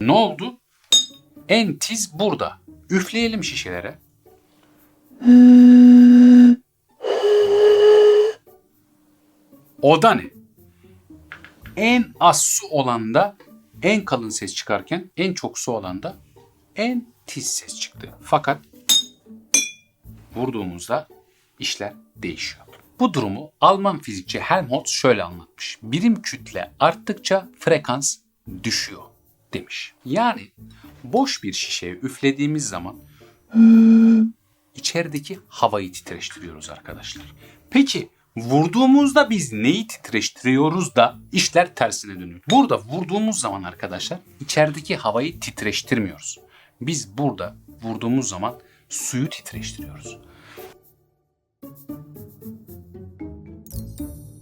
Ne oldu? En tiz burada. Üfleyelim şişelere. O ne? En az su olanda en kalın ses çıkarken en çok su olanda en tiz ses çıktı. Fakat vurduğumuzda işler değişiyor. Bu durumu Alman fizikçi Helmholtz şöyle anlatmış. Birim kütle arttıkça frekans düşüyor demiş. Yani boş bir şişeye üflediğimiz zaman içerideki havayı titreştiriyoruz arkadaşlar. Peki vurduğumuzda biz neyi titreştiriyoruz da işler tersine dönüyor? Burada vurduğumuz zaman arkadaşlar içerideki havayı titreştirmiyoruz. Biz burada vurduğumuz zaman suyu titreştiriyoruz.